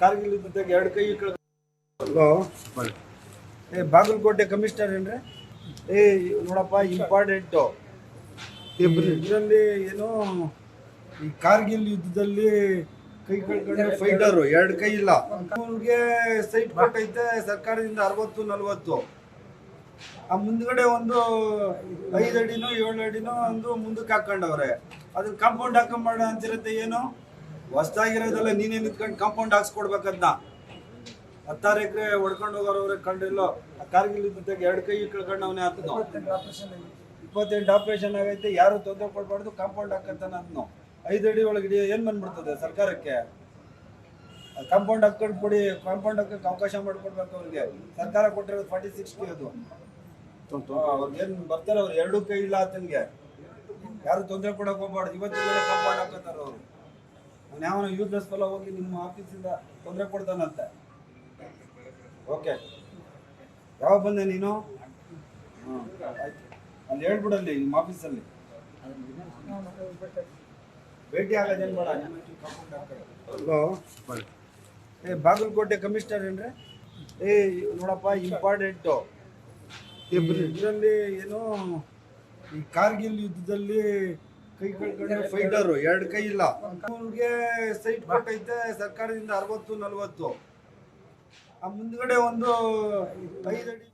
ಕಾರ್ಗಿಲ್ ಯುದ್ಧದಾಗ ಎರಡು ಕೈ ಹಲೋ ಏ ಬಾಗಲಕೋಟೆ ಕಮಿಷನರ್ ಏನ್ರಿ? ಏ ನೋಡಪ್ಪ ಇಂಪಾರ್ಟೆಂಟು ಇದರಲ್ಲಿ ಏನೋ ಈ ಕಾರ್ಗಿಲ್ ಯುದ್ಧದಲ್ಲಿ ಕೈ ಕಳ್ಕೊಂಡ್ರೆ ಫೈಟರು ಎರಡು ಕೈ ಇಲ್ಲ. ಅವ್ರಿಗೆ ಸೈಟ್ ಕೊಟ್ಟೈತೆ ಸರ್ಕಾರದಿಂದ ಅರವತ್ತು ನಲ್ವತ್ತು. ಆ ಮುಂದ್ಗಡೆ ಒಂದು ಐದು ಅಡಿನೋ ಏಳು ಅಡಿನೋ ಒಂದು ಮುಂದಕ್ಕೆ ಹಾಕೊಂಡವ್ರೆ. ಅದನ್ನ ಕಾಂಪೌಂಡ್ ಹಾಕೊಂಬೇಡ ಅಂತಿರತ್ತೆ ಏನು? ಹೊಸ್ದಾಗಿರೋದೆಲ್ಲ ನೀನೇ ನಿಂತ್ಕೊಂಡು ಕಾಂಪೌಂಡ್ ಹಾಕ್ಸ್ಕೊಡ್ಬೇಕದ್ನ ಹತ್ತಾರು ಎಕರೆ ಹೊಡ್ಕೊಂಡು ಹೋಗೋರವ್ರೆ ಕಂಡಿಲ್ಲೋ ಆ ಕಾರ್ಗಿಲ್ ಜೊತೆಗೆ ಎರಡು ಕೈ ಕಳ್ಕೊಂಡು ಅವನೇ ಹತ್ತು ಇಪ್ಪತ್ತೆಂಟು ಆಪರೇಷನ್ ಆಗೈತೆ, ಯಾರು ತೊಂದರೆ ಕೊಡಬಾರ್ದು ಕಾಂಪೌಂಡ್ ಹಾಕಂತಾನ ಅದನ್ನು ಐದು ಅಡಿ ಒಳಗಡೆ ಏನ್ ಬಂದ್ಬಿಡ್ತದೆ ಸರ್ಕಾರಕ್ಕೆ? ಕಾಂಪೌಂಡ್ ಹಾಕೊಂಡು ಕೊಡಿ ಕಾಂಪೌಂಡ್ ಹಾಕಕ್ಕೆ ಅವಕಾಶ ಮಾಡಿಕೊಡ್ಬೇಕು ಅವ್ರಿಗೆ. ಸರ್ಕಾರ ಕೊಟ್ಟಿರೋದು ಫಾರ್ಟಿ ಸಿಕ್ಸ್ಟಿ ಅದು. ಅವ್ರಿಗೇನು ಬರ್ತಾರೆ, ಅವ್ರು ಎರಡೂ ಕೈ ಇಲ್ಲ ಆತನಿಗೆ. ಯಾರು ತೊಂದರೆ ಕೊಡಕ್ ಹೋಗ್ಬಾರ್ದು. ಇವತ್ತಿನ ಕಾಂಪೌಂಡ್ ಹಾಕೋತಾರೆ ಅವರು. ಯಾವನ ಯೂಸ್ಲೆಸ್ ಫಲ ಹೋಗಿ ನಿಮ್ಮ ಆಫೀಸಿಂದ ತೊಂದರೆ ಕೊಡ್ತಾನಂತೆ. ಓಕೆ ಯಾವಾಗ ಬಂದೆ ನೀನು? ಅಲ್ಲಿ ಹೇಳ್ಬಿಡಲ್ಲಿ ನಿಮ್ಮ ಆಫೀಸಲ್ಲಿ ಭೇಟಿ ಆಗೋದೇನು ಬೇಡ ಹಲೋ ಏ ಬಾಗಲಕೋಟೆ ಕಮಿಷನರ್ ಏನ್ರಿ? ಏ ನೋಡಪ್ಪ ಇಂಪಾರ್ಟೆಂಟು ಇದರಲ್ಲಿ ಏನೋ ಈ ಕಾರ್ಗಿಲ್ ಯುದ್ಧದಲ್ಲಿ ಕೈ ಫೈಟರ್ ಫೈಟರು ಎರಡು ಕೈ ಇಲ್ಲ. ಅವ್ರಿಗೆ ಸೈಟ್ ಕೊಟ್ಟೈತೆ ಸರ್ಕಾರದಿಂದ ಅರವತ್ತು ನಲ್ವತ್ತು. ಆ ಮುಂದ್ಗಡೆ ಒಂದು ಐದು ಅಡಿ